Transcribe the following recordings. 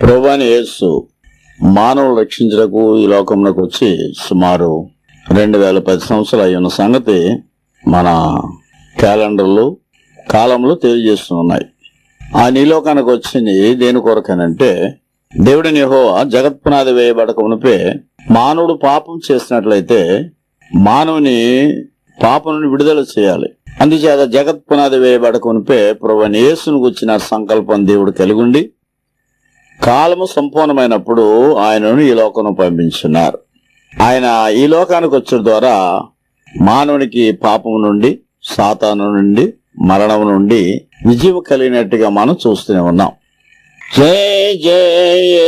ప్రభువాని యేసు మానవులు రక్షించడానికి ఈ లోకంలోకి వచ్చి సుమారు రెండు వేల పది సంవత్సరాలు అయి ఉన్న సంగతి మన క్యాలెండర్లు కాలంలో తెలియజేస్తున్నాయి ఉన్నాయి. నీలోకానికి వచ్చింది దేని కొరకనంటే దేవుడిని యెహో జగత్పునాది వేయబడక ఉనిపే మానవుడు పాపం చేసినట్లయితే మానవుని పాపం నుండి విడుదల చేయాలి. అందుచేత జగత్ పునాది వేయబడక ఉనిపే ప్రభు యేసును గుచ్చిన సంకల్పం దేవుడు కలిగి ఉండి కాలము సంపూర్ణమైనప్పుడు ఆయనను ఈ లోకను పంపించున్నారు. ఆయన ఈ లోకానికి వచ్చే ద్వారా మానవునికి పాపము నుండి సాతాను నుండి మరణం నుండి విజయం కలిగినట్టుగా మనం చూస్తూనే ఉన్నాం. జయ జయ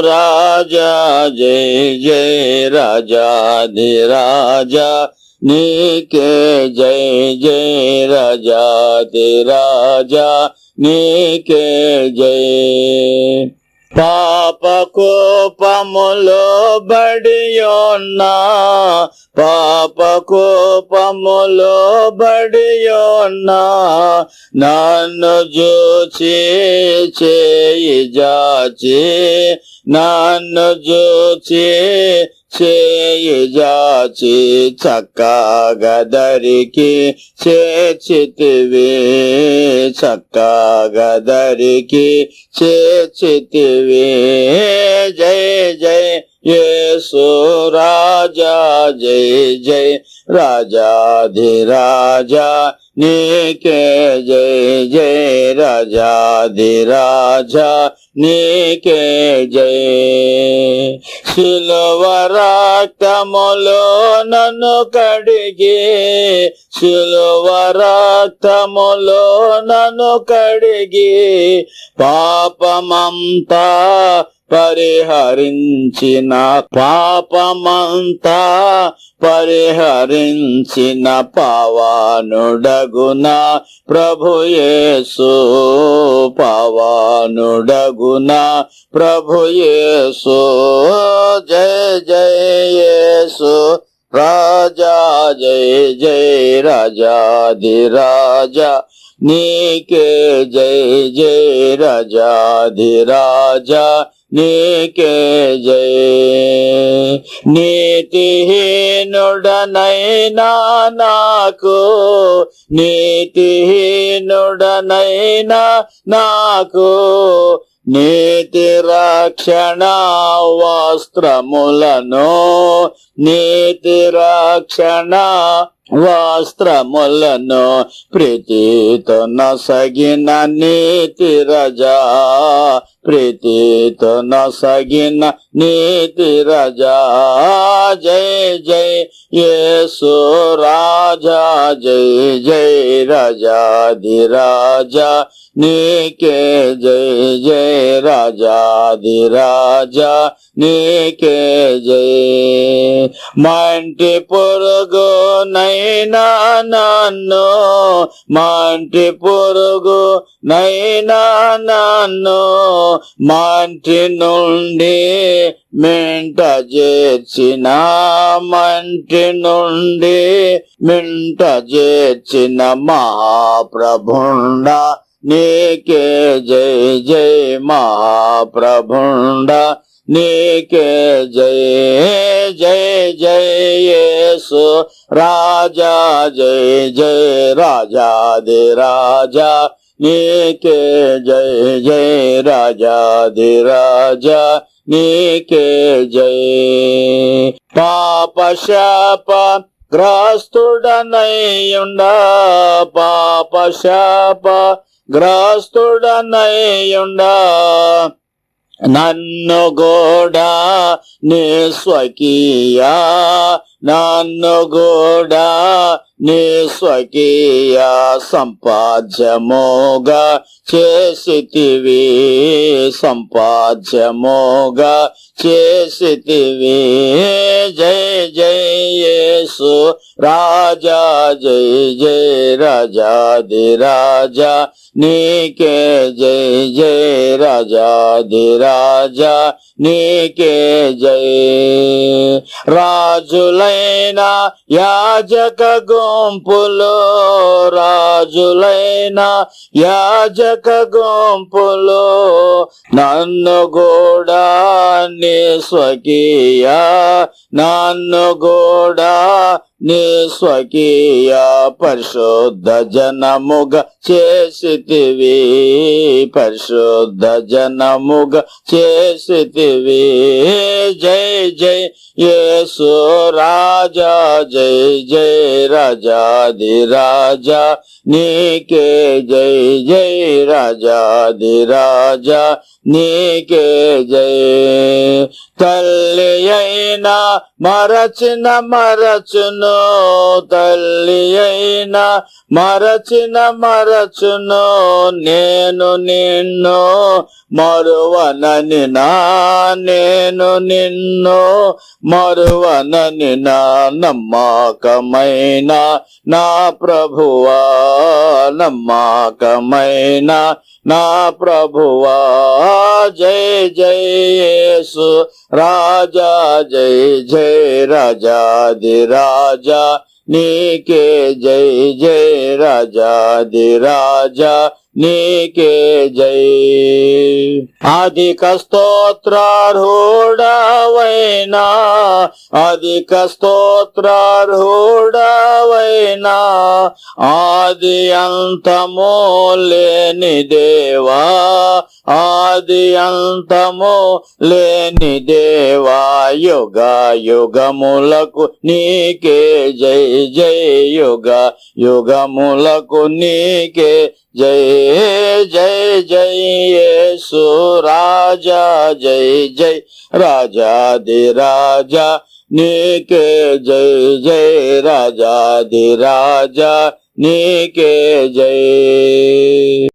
రాజా జయ జయ రాజాది రాజా నీకే జయ జయ రాజాది రాజా. నీకే జయ. పాప కోపములో బడియోన్నా. పాప కోపములో బడియోన్నా. నన్ను జూచి చేయి జాచి. నన్ను జూచి చేయి జాచి చక్కగా దరికి చేచితివి చక్కగా దరికి చేచితివి జయ జయ యేసు రాజా జయ జయ రాజాధిరాజా నీకే జయ జయ రాజాధిరాజా నీకే జయ శిలువరాక్తములో నన్ను కడిగి శిలువరాక్తములో నన్ను కడిగి పాపమంతా పరిహరించిన పాపమంతా పరిహరించిన పవానుడగున ప్రభుయేసు పవానుడగున ప్రభుయేసు జయ జయ రాజా జయ జయ రాజాది రాజా నీకే జయ జయ రాజాది రాజా నీకే జయ నీతిహీనుడనైనా నాకు నీతిహీనుడనైనా నాకు నీతి రక్షణ వస్త్రములను నీతి రక్షణ వస్త్రములను ప్రీతితో నసగిన నీతి రజా ప్రీతితో నసగిన నీతి రజా జయ జయ యేసు రాజా జయ జయ రాజాదిరాజా నీకే జయ జయ రాజాదిరాజా నీకే జయ మంటి పొరుగు నైనా నన్ను మంటి పొరుగు నైనా నన్ను మంటి నుండి మింట చేర్చిన మంటి నుండి మింట చేర్చిన మహాప్రభుండ నీకే జై జై మహాప్రభుండ నీకే జయ జయ జయ యేసు రాజా జయ జయ రాజాది రాజా నీకే జయ జయ రాజాది రాజా నీకే జయ పాప శాప గ్రస్తుడనయ్యుండా పాప శాప గ్రస్తుడనయ్యుండా. నన్ను గోడా నీ స్వకీయా నన్ను గోడా నీ స్వకీయ సంపాద్యమోగా చేసితివి సంపాద్యమోగా చేసితివి. జయ జయ యేసు రాజా జయ జయ రాజాది రాజా. నీకే జయ జయ రాజాది రాజా. నీకే జయ రాజుల రాజులైన యాజక గుంపులు రాజులైన యాజక గుంపులు నన్ను కూడా నీ స్వకీయ నన్ను కూడా నీ స్వకీయ పరిశుద్ధ జనముగ చేసితివి పరిశుద్ధ జనముగ చేసితివి జై జై యేసు రాజా జై జై రాజాది రాజా నీకే జై జై రాజాది రాజా నీకే జై తల్లి అయినా మరచిన మరచును తల్లి అయినా మరచిన మరచును నేను నిన్ను మరువనని నా నేను నిన్ను మరువనని నా నమ్మకమైన నా ప్రభువా నమ్మకమైన నా ప్రభువా. జై జై రాజా జై జై రాజాది రాజా నీకే జై జయ రాజాది రాజా నీకే జై. అధిక స్తోత్రార్హుడవైనా అధిక స్తోత్రార్హుడవైనా ఆది అంతము లేని దేవా ఆది అంతము లేని దేవా యుగ యుగములకు నీకే జై జై యుగ యుగములకు నీకే జై జై జై యేసు. రాజా జై జై. రాజాది రాజా నీకే జై జై. రాజాది రాజా నీకే జై.